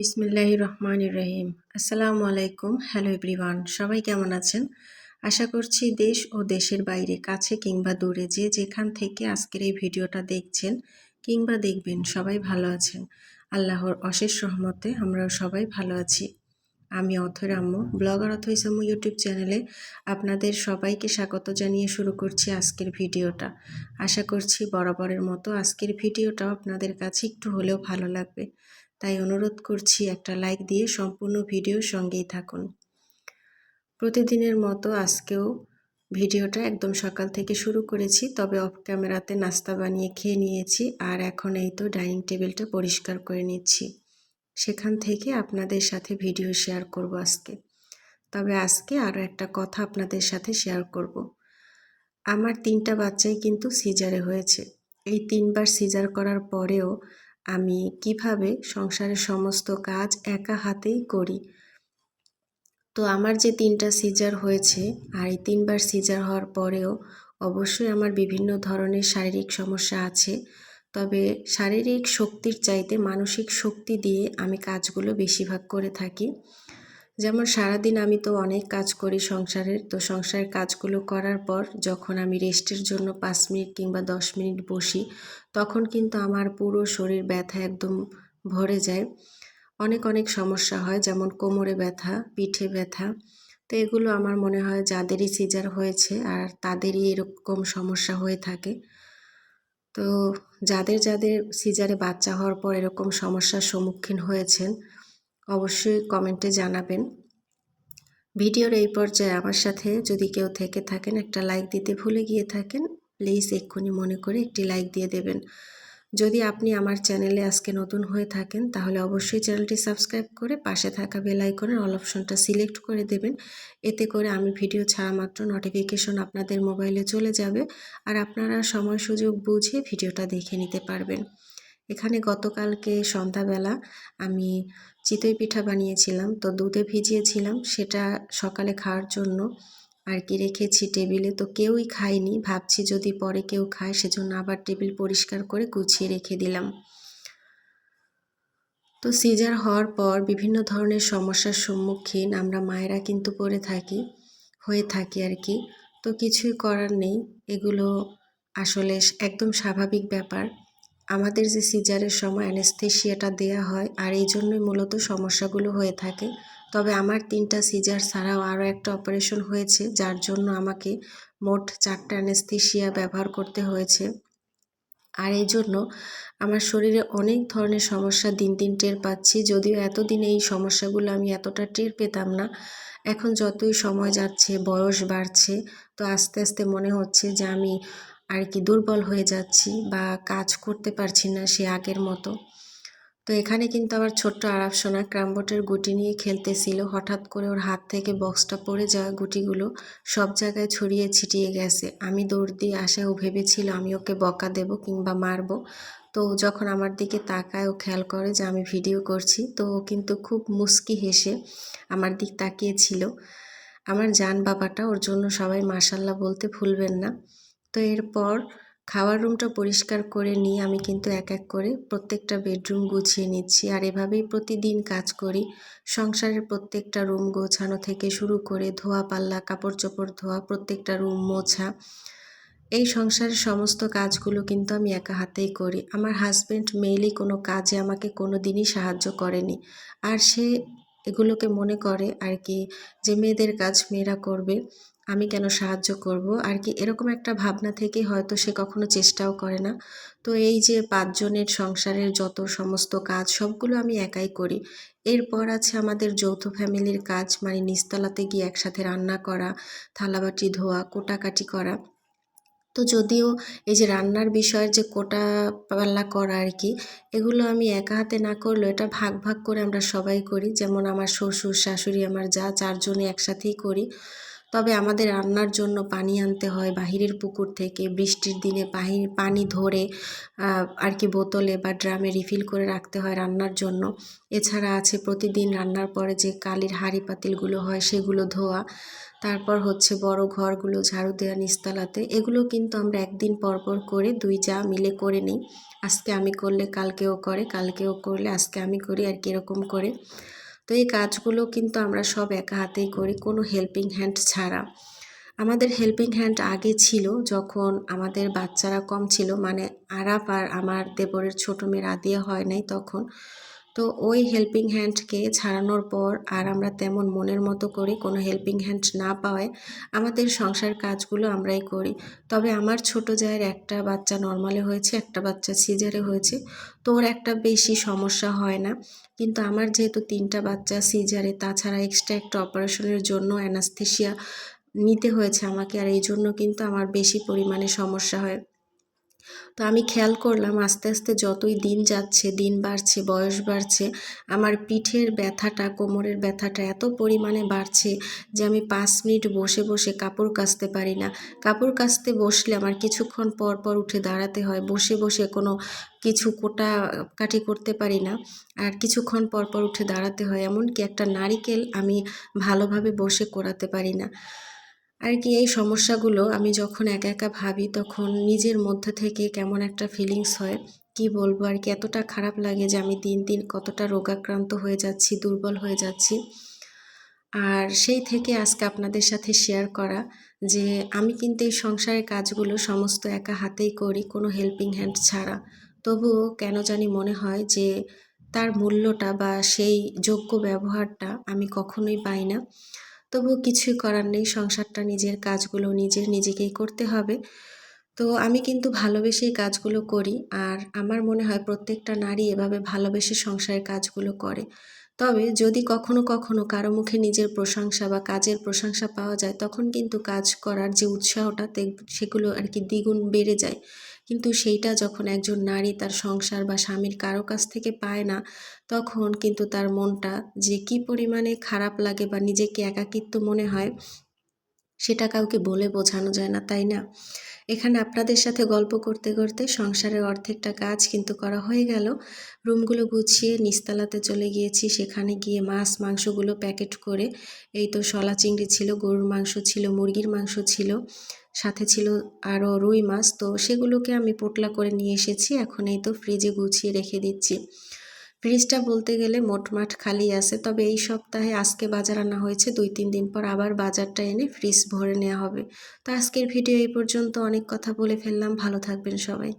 বিসমিল্লাহ রহমান রহিম। আসসালামু আলাইকুম। হ্যালো এভরিওয়ান, সবাই কেমন আছেন? আশা করছি দেশ ও দেশের বাইরে, কাছে কিংবা দূরে যে যেখান থেকে আজকের এই ভিডিওটা দেখছেন কিংবা দেখবেন সবাই ভালো আছেন। আল্লাহর অশেষ সহমতে আমরাও সবাই ভালো আছি। আমি অথর আম্মু ব্লগার অথ ইউটিউব চ্যানেলে আপনাদের সবাইকে স্বাগত জানিয়ে শুরু করছি আজকের ভিডিওটা। আশা করছি বরাবরের মতো আজকের ভিডিওটাও আপনাদের কাছে একটু হলেও ভালো লাগবে। তাই অনুরোধ করছি একটা লাইক দিয়ে সম্পূর্ণ ভিডিওর সঙ্গেই থাকুন। প্রতিদিনের মতো আজকেও ভিডিওটা একদম সকাল থেকে শুরু করেছি তবে অফ ক্যামেরাতে নাস্তা বানিয়ে খেয়ে নিয়েছি আর এখন এই তো ডাইনিং টেবিলটা পরিষ্কার করে নিচ্ছি। সেখান থেকে আপনাদের সাথে ভিডিও শেয়ার করব আজকে। তবে আজকে আরও একটা কথা আপনাদের সাথে শেয়ার করব। আমার তিনটা বাচ্চাই কিন্তু সিজারে হয়েছে। এই তিনবার সিজার করার পরেও আমি কীভাবে সংসারের সমস্ত কাজ একা হাতেই করি? তো আমার যে তিনটা সিজার হয়েছে আর এই তিনবার সিজার হওয়ার পরেও অবশ্যই আমার বিভিন্ন ধরনের শারীরিক সমস্যা আছে। তবে শারীরিক শক্তির চাইতে মানসিক শক্তি দিয়ে আমি কাজগুলো বেশিরভাগ করে থাকি। যেমন সারাদিন আমি তো অনেক কাজ করি সংসারের, তো সংসারের কাজগুলো করার পর যখন আমি রেস্টের জন্য পাঁচ মিনিট কিংবা দশ মিনিট বসি, তখন কিন্তু আমার পুরো শরীর ব্যথা একদম ভরে যায়। অনেক অনেক সমস্যা হয়, যেমন কোমরে ব্যথা, পিঠে ব্যথা। তো এগুলো আমার মনে হয় যাদেরই সিজার হয়েছে আর তাদেরই এরকম সমস্যা হয়ে থাকে। তো যাদের যাদের সিজারে বাচ্চা হওয়ার পর এরকম সমস্যার সম্মুখীন হয়েছেন, অবশ্যই কমেন্টে জানাবেন। ভিডিওর এই পর্যায়ে আমার সাথে যদি কেউ থেকে থাকেন, একটা লাইক দিতে ভুলে গিয়ে থাকেন প্লিজ এক্ষুনি মনে করে একটি লাইক দিয়ে দেবেন। যদি আপনি আমার চ্যানেলে আজকে নতুন হয়ে থাকেন, তাহলে অবশ্যই চ্যানেলটি সাবস্ক্রাইব করে পাশে থাকা বেল আইকনের অল অপশনটা সিলেক্ট করে দেবেন। এতে করে আমি ভিডিও ছাড়া মাত্র নোটিফিকেশন আপনাদের মোবাইলে চলে যাবে আর আপনারা সময় সুযোগ বুঝে ভিডিওটা দেখে নিতে পারবেন। এখানে গতকালকে সন্ধ্যাবেলা আমি চিতই পিঠা বানিয়েছিলাম, তো দুধে ভিজিয়েছিলাম, সেটা সকালে খাওয়ার জন্য আর কি রেখেছি টেবিলে, তো কেউই খায়নি। ভাবছি যদি পরে কেউ খায়, সেজন্য আবার টেবিল পরিষ্কার করে গুছিয়ে রেখে দিলাম। তো সিজার হওয়ার পর বিভিন্ন ধরনের সমস্যার সম্মুখীন আমরা মায়েরা কিন্তু পড়ে থাকি, হয়ে থাকি আর কি তো কিছুই করার নেই। এগুলো আসলে একদম স্বাভাবিক ব্যাপার। আমাদের যে সিজারের সময় অ্যানেস্থেশিয়াটা দেয়া হয়, আর এই জন্যই মূলত সমস্যাগুলো হয়ে থাকে। তবে আমার তিনটা সিজার ছাড়াও আরও একটা অপারেশন হয়েছে, যার জন্য আমাকে মোট চারটা অ্যানেস্থেশিয়া ব্যবহার করতে হয়েছে। আর এই জন্য আমার শরীরে অনেক ধরনের সমস্যা দিন দিন টের পাচ্ছি। যদিও এতদিন এই সমস্যাগুলো আমি এতটা টের পেতাম না, এখন যতই সময় যাচ্ছে, বয়স বাড়ছে, তো আস্তে আস্তে মনে হচ্ছে যে আমি আর কি দুর্বল হয়ে যাচ্ছি বা কাজ করতে পারছি না সে আগের মতো। তো এখানে কিন্তু আবার ছোট্ট আরাফসোনা ক্রামবোটের গুটি নিয়ে খেলতেছিল। হঠাৎ করে ওর হাত থেকে বক্সটা পড়ে যাওয়া গুটিগুলো সব জায়গায় ছড়িয়ে ছিটিয়ে গেছে। আমি দৌড় দিয়ে আসা ও ভেবেছিল আমি ওকে বকা দেব কিংবা মারবো। তো যখন আমার দিকে তাকায়, ও খেয়াল করে যে আমি ভিডিও করছি। তো ও কিন্তু খুব মুস্কি হেসে আমার দিক তাকিয়েছিল। আমার জান বাবাটা ওর জন্য সবাই মাসাল্লাহ বলতে ভুলবেন না। তো এরপর খাওয়ার রুমটা পরিষ্কার করে নিয়ে আমি কিন্তু এক এক করে প্রত্যেকটা বেডরুম গুছিয়ে নিচ্ছি। আর এভাবেই প্রতিদিন কাজ করি। সংসারের প্রত্যেকটা রুম গোছানো থেকে শুরু করে ধোয়া, পাল্লা কাপড় চোপড় ধোয়া, প্রত্যেকটা রুম মোছা। এই সংসারের সমস্ত কাজগুলো কিন্তু আমি একা হাতেই করি। আমার হাজব্যান্ড মেইলি কোনো কাজে আমাকে কোনো দিনই সাহায্য করেনি। আর সে এগুলোকে মনে করে আর কি যে মেয়েদের কাজ মেয়েরা করবে, আমি কেন সাহায্য করব? আর কি এরকম একটা ভাবনা থেকে হয়তো সে কখনো চেষ্টাও করে না। তো এই যে পাঁচজনের সংসারের যত সমস্ত কাজ, সবগুলো আমি একাই করি। এরপর আছে আমাদের যৌথ ফ্যামিলির কাজ মানে নিস্তালাতে গিয়ে একসাথে রান্না করা, থালাবাটি ধোয়া, কোটাকাটি করা। তো যদিও এই যে রান্নার বিষয়ের যে কোটা পাল্লা করা আর কি এগুলো আমি একা হাতে না করলেও এটা ভাগ ভাগ করে আমরা সবাই করি। যেমন আমার শ্বশুর, শাশুড়ি, আমার যা চারজনে একসাথেই করি। তবে আমাদের রান্নার জন্য পানি আনতে হয় বাহিরের পুকুর থেকে। বৃষ্টির দিনে পানি ধরে আর কি বোতলে বা ড্রামে রিফিল করে রাখতে হয় রান্নার জন্য। এছাড়া আছে প্রতিদিন রান্নার পরে যে কালির হাঁড়ি পাতিলগুলো হয় সেগুলো ধোয়া। তারপর হচ্ছে বড় ঘরগুলো ঝাড়ু দেওয়া নিস্তালাতে। এগুলো কিন্তু আমরা একদিন পর পর করে দুই যা মিলে করে নিই। আজকে আমি করলে কালকেও করে, কালকেও করলে আজকে আমি করি, আর কীরকম করে। তো এই কাজগুলো কিন্তু আমরা সব একা হাতেই করি, কোনো হেল্পিং হ্যান্ড ছাড়া। আমাদের হেল্পিং হ্যান্ড আগে ছিল যখন আমাদের বাচ্চারা কম ছিল মানে আরাপ আর আমার দেবরের ছোটো মেয়ের আদিয়া হয় নাই তখন। তো ওই হেল্পিং হ্যান্ডকে ছাড়ানোর পর আর আমরা তেমন মনের মতো করি কোনো হেল্পিং হ্যান্ড না পাওয়ায় আমাদের সংসার কাজগুলো আমরাই করি। তবে আমার ছোট জায়ের একটা বাচ্চা নর্মালে হয়েছে, একটা বাচ্চা সিজারে হয়েছে। তো ওর একটা বেশি সমস্যা হয় না। কিন্তু আমার যেহেতু তিনটা বাচ্চা সিজারে তাছাড়া এক্সট্রা একটা অপারেশনের জন্য অ্যানাস্থেশিয়া নিতে হয়েছে আমাকে। আর এই জন্য কিন্তু আমার বেশি পরিমাণে সমস্যা হয়। তো আমি খেয়াল করলাম আস্তে আস্তে যতই দিন যাচ্ছে, দিন বাড়ছে, বয়স বাড়ছে, আমার পিঠের ব্যথাটা, কোমরের ব্যথাটা এত পরিমাণে বাড়ছে যে আমি পাঁচ মিনিট বসে বসে কাপড় কাচতে পারি না। কাপড় কাচতে বসলে আমার কিছুক্ষণ পর পর উঠে দাঁড়াতে হয়, বসে বসে কোনো কিছু কোটা কাটি করতে পারি না আর কিছুক্ষণ পর পর উঠে দাঁড়াতে হয়। এমনকি একটা নারিকেল আমি ভালোভাবে বসে করাতে পারি না। আর কি এই সমস্যাগুলো আমি যখন একা একা ভাবি তখন নিজের মধ্যে থেকে কেমন একটা ফিলিংস হয়। কি বলব আর কি? এতটা খারাপ লাগে যে আমি দিন দিন কতটা রোগাক্রান্ত হয়ে যাচ্ছি, দুর্বল হয়ে যাচ্ছি। আর সেই থেকে আজকে আপনাদের সাথে শেয়ার করা যে আমি কিন্তু এই সংসারের কাজগুলো সমস্ত একা হাতেই করি, কোনো হেল্পিং হ্যান্ড ছাড়া। তবুও কেন জানি মনে হয় যে তার মূল্যটা বা সেই যোগ্য ব্যবহারটা আমি কখনোই পাই না। তবুও কিছুই করার নেই, সংসারটা, নিজের কাজগুলো নিজের নিজেকেই করতে হবে। তো আমি কিন্তু ভালোবেসেই কাজগুলো করি আর আমার মনে হয় প্রত্যেকটা নারী এভাবে ভালোবেসে সংসারের কাজগুলো করে। তবে যদি কখনো কখনো কারও মুখে নিজের প্রশংসা বা কাজের প্রশংসা পাওয়া যায়, তখন কিন্তু কাজ করার যে উৎসাহটা সেগুলো আর কি দ্বিগুণ বেড়ে যায়। কিন্তু সেইটা যখন একজন নারী তার সংসার বা স্বামীর কারও কাছ থেকে পায় না, তখন কিন্তু তার মনটা যে কি পরিমাণে খারাপ লাগে বা নিজেকে একাকিত্ব মনে হয়, সেটা কাউকে বলে বোঝানো যায় না, তাই না? এখানে আপনাদের সাথে গল্প করতে করতে সংসারের অর্ধেকটা কাজ কিন্তু করা হয়ে গেল। রুমগুলো গুছিয়ে নিস্তালাতে চলে গিয়েছি। সেখানে গিয়ে মাছ, মাংসগুলো প্যাকেট করে, এই তো শলা চিংড়ি ছিল, গরুর মাংস ছিল, মুরগির মাংস ছিল। সাথে ছিল আরও রুই মাছ, তো সেগুলোকে আমি পোটলা করে নিয়ে এসেছি। এখন এই তো ফ্রিজে গুছিয়ে রেখে দিচ্ছি। ফ্রিজটা বলতে গেলে মোটমাট খালি আছে, তবে এই সপ্তাহে আজকে বাজার আনা হয়েছে। দুই, তিন দিন পর আবার বাজারটা এনে ফ্রিজ ভরে নেওয়া হবে। তো আজকের ভিডিও এই পর্যন্ত। অনেক কথা বলে ফেললাম। ভালো থাকবেন সবাই।